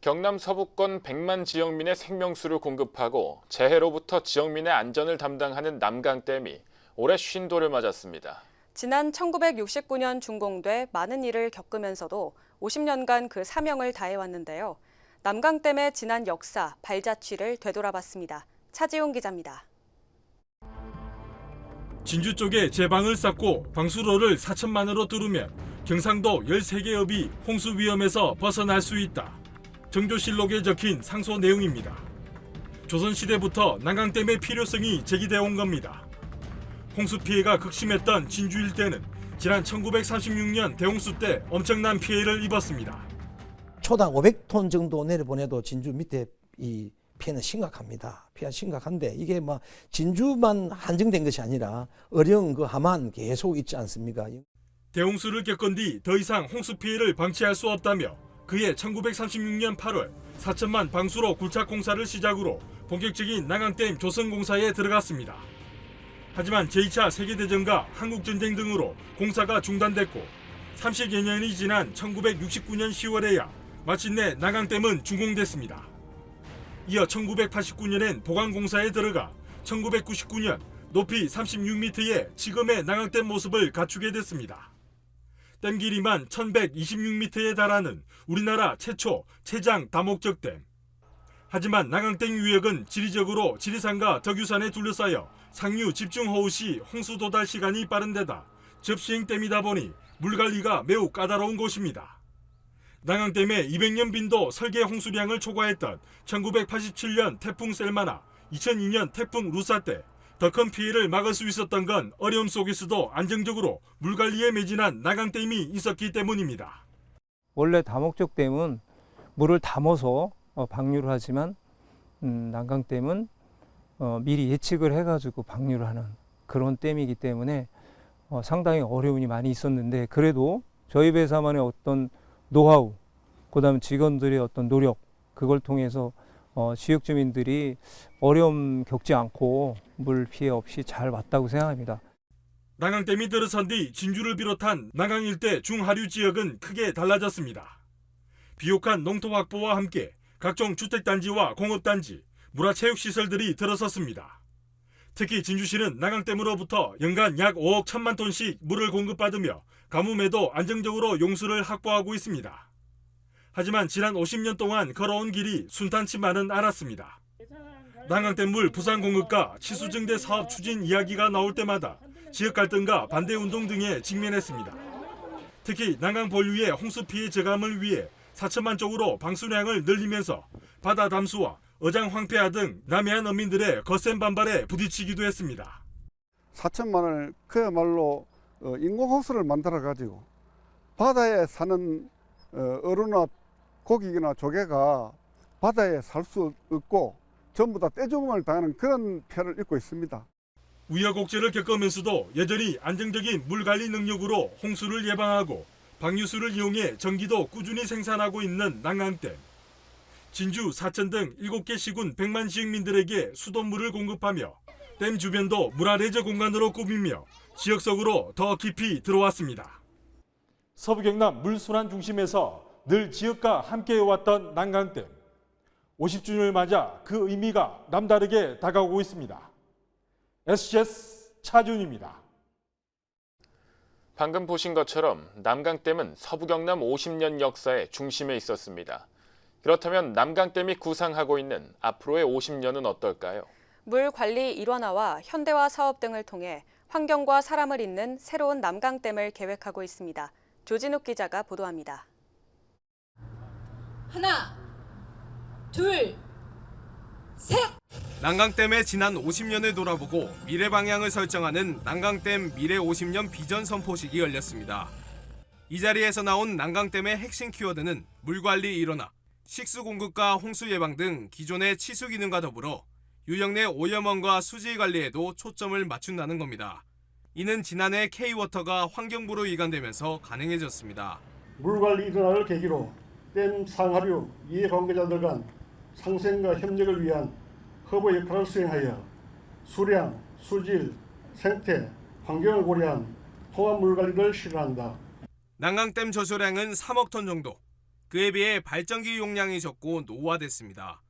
경남 서부권 100만 지역민의 생명수를 공급하고 재해로부터 지역민의 안전을 담당하는 남강댐이 올해 쉰도를 맞았습니다. 지난 1969년 준공돼 많은 일을 겪으면서도 50년간 그 사명을 다해왔는데요. 남강댐의 지난 역사, 발자취를 되돌아봤습니다. 차지용 기자입니다. 진주 쪽에 제방을 쌓고 방수로를 4천만으로 뚫으면 경상도 13개 읍이 홍수 위험에서 벗어날 수 있다. 정조실록에 적힌 상소 내용입니다. 조선시대부터 난강댐의 필요성이 제기되어 온 겁니다. 홍수 피해가 극심했던 진주 일대는 지난 1936년 대홍수 때 엄청난 피해를 입었습니다. 초당 500톤 정도 내려보내도 진주 밑에 이 피해는 심각합니다. 피해가 심각한데 이게 뭐 진주만 한정된 것이 아니라 어려운 그 하만 계속 있지 않습니까? 대홍수를 겪은 뒤 더 이상 홍수 피해를 방치할 수 없다며 그해 1936년 8월 4천만 방수로 굴착 공사를 시작으로 본격적인 난강댐 조성 공사에 들어갔습니다. 하지만 제2차 세계대전과 한국전쟁 등으로 공사가 중단됐고 30여 년이 지난 1969년 10월에야 마침내 난강댐은 준공됐습니다. 이어 1989년엔 보강공사에 들어가 1999년 높이 36m의 지금의 난강댐 모습을 갖추게 됐습니다. 댐 길이만 1126m에 달하는 우리나라 최초 최장 다목적 댐. 하지만 나강댐 유역은 지리적으로 지리산과 덕유산에 둘러싸여 상류 집중 호우 시 홍수 도달 시간이 빠른 데다 접시행 댐이다 보니 물 관리가 매우 까다로운 곳입니다. 나강댐의 200년 빈도 설계 홍수량을 초과했던 1987년 태풍 셀마나 2002년 태풍 루사 때 더 큰 피해를 막을 수 있었던 건 어려움 속에서도 안정적으로 물 관리에 매진한 나강댐이 있었기 때문입니다. 원래 다목적 댐은 물을 담아서 어, 방류를 하지만 음, 난강댐은 어, 미리 예측을 해가지고 방류를 하는 그런 댐이기 때문에 어, 상당히 어려움이 많이 있었는데 그래도 저희 배사만의 어떤 노하우, 그다음에 직원들의 어떤 노력 그걸 통해서 어, 지역 주민들이 어려움 겪지 않고 물 피해 없이 잘 왔다고 생각합니다. 나강댐이 들어선 뒤 진주를 비롯한 나강 일대 중하류 지역은 크게 달라졌습니다. 비옥한 농토 확보와 함께 각종 주택단지와 공업단지, 문화체육시설들이 들어섰습니다. 특히 진주시는 나강댐으로부터 연간 약 5억 1천만 톤씩 물을 공급받으며 가뭄에도 안정적으로 용수를 확보하고 있습니다. 하지만 지난 50년 동안 걸어온 길이 순탄치만은 않았습니다. 난강댐 물 부산 공급과 치수증대 사업 추진 이야기가 나올 때마다 지역 갈등과 반대 운동 등에 직면했습니다. 특히 난강 본류의 홍수 피해 저감을 위해 4천만 쪽으로 방수량을 늘리면서 바다 담수와 어장 황폐화 등 남해안 어민들의 거센 반발에 부딪히기도 했습니다. 4천만 원을 그야말로 어, 인공호수를 만들어 가지고 바다에 사는 어, 어류나 고기나 조개가 바다에 살 수 없고 전부 다 떼죽음을 당하는 그런 피해를 입고 있습니다. 우여곡절을 겪으면서도 여전히 안정적인 물 관리 능력으로 홍수를 예방하고 방류수를 이용해 전기도 꾸준히 생산하고 있는 난강댐. 진주, 사천 등 7개 시군 100만 지역민들에게 수돗물을 공급하며 댐 주변도 문화 레저 공간으로 꾸미며 지역 속으로 더 깊이 들어왔습니다. 서부 경남 물순환 중심에서 늘 지역과 함께해왔던 난강댐. 50주년을 맞아 그 의미가 남다르게 다가오고 있습니다. SGS 차준입니다. 방금 보신 것처럼 남강댐은 서부 경남 50년 역사의 중심에 있었습니다. 그렇다면 남강댐이 구상하고 있는 앞으로의 50년은 어떨까요? 물 관리 일원화와 현대화 사업 등을 통해 환경과 사람을 잇는 새로운 남강댐을 계획하고 있습니다. 조진욱 기자가 보도합니다. 하나, 둘, 셋! 난강댐의 지난 50년을 돌아보고 미래 방향을 설정하는 난강댐 미래 50년 비전 선포식이 열렸습니다. 이 자리에서 나온 난강댐의 핵심 키워드는 물 관리 일원화, 식수 공급과 홍수 예방 등 기존의 치수 기능과 더불어 유형 내 오염원과 수질 관리에도 초점을 맞춘다는 겁니다. 이는 지난해 K워터가 환경부로 이관되면서 가능해졌습니다. 물관리 일원화를 계기로 댐 상하류 이해관계자들 간 상생과 협력을 위한 허브 역할을 수행하여 수량, 수질, 생태, 환경을 고려한 통합 물 관리를 실현한다. 난강댐 저수량은 3억 톤 정도. 그에 비해 발전기 용량이 적고 노후화됐습니다.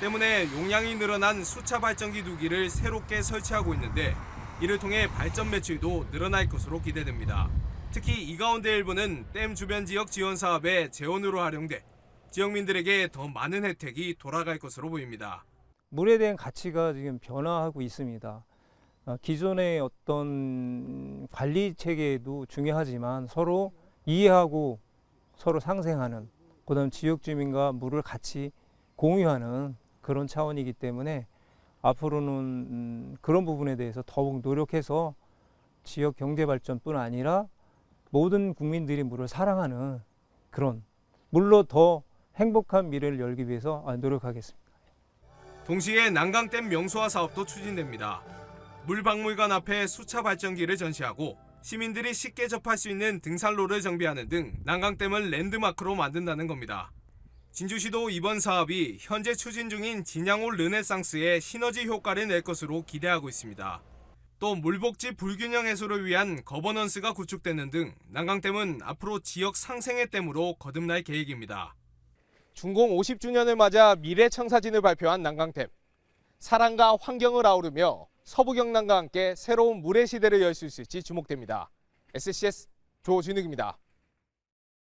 때문에 용량이 늘어난 수차 발전기 두 기를 새롭게 설치하고 있는데 이를 통해 발전 매출도 늘어날 것으로 기대됩니다. 특히 이 가운데 일부는 댐 주변 지역 지원 사업의 재원으로 활용돼 지역민들에게 더 많은 혜택이 돌아갈 것으로 보입니다. 물에 대한 가치가 지금 변화하고 있습니다. 어, 기존의 어떤 관리 체계도 중요하지만 서로 이해하고 서로 상생하는 그다음 지역 주민과 물을 같이 공유하는 그런 차원이기 때문에 앞으로는 음, 그런 부분에 대해서 더욱 노력해서 지역 경제 발전뿐 아니라 모든 국민들이 물을 사랑하는 그런 물로 더 행복한 미래를 열기 위해서 아, 노력하겠습니다. 동시에 난강댐 명소화 사업도 추진됩니다. 물박물관 앞에 수차 발전기를 전시하고 시민들이 쉽게 접할 수 있는 등산로를 정비하는 등 난강댐을 랜드마크로 만든다는 겁니다. 진주시도 이번 사업이 현재 추진 중인 진양호 르네상스의 시너지 효과를 낼 것으로 기대하고 있습니다. 또 물복지 불균형 해소를 위한 거버넌스가 구축되는 등 난강댐은 앞으로 지역 상생의 댐으로 거듭날 계획입니다. 준공 50주년을 맞아 미래 청사진을 발표한 난강댐. 사랑과 환경을 아우르며 서부 경남과 함께 새로운 물의 시대를 열 수 있을지 주목됩니다. SCS 조진욱입니다.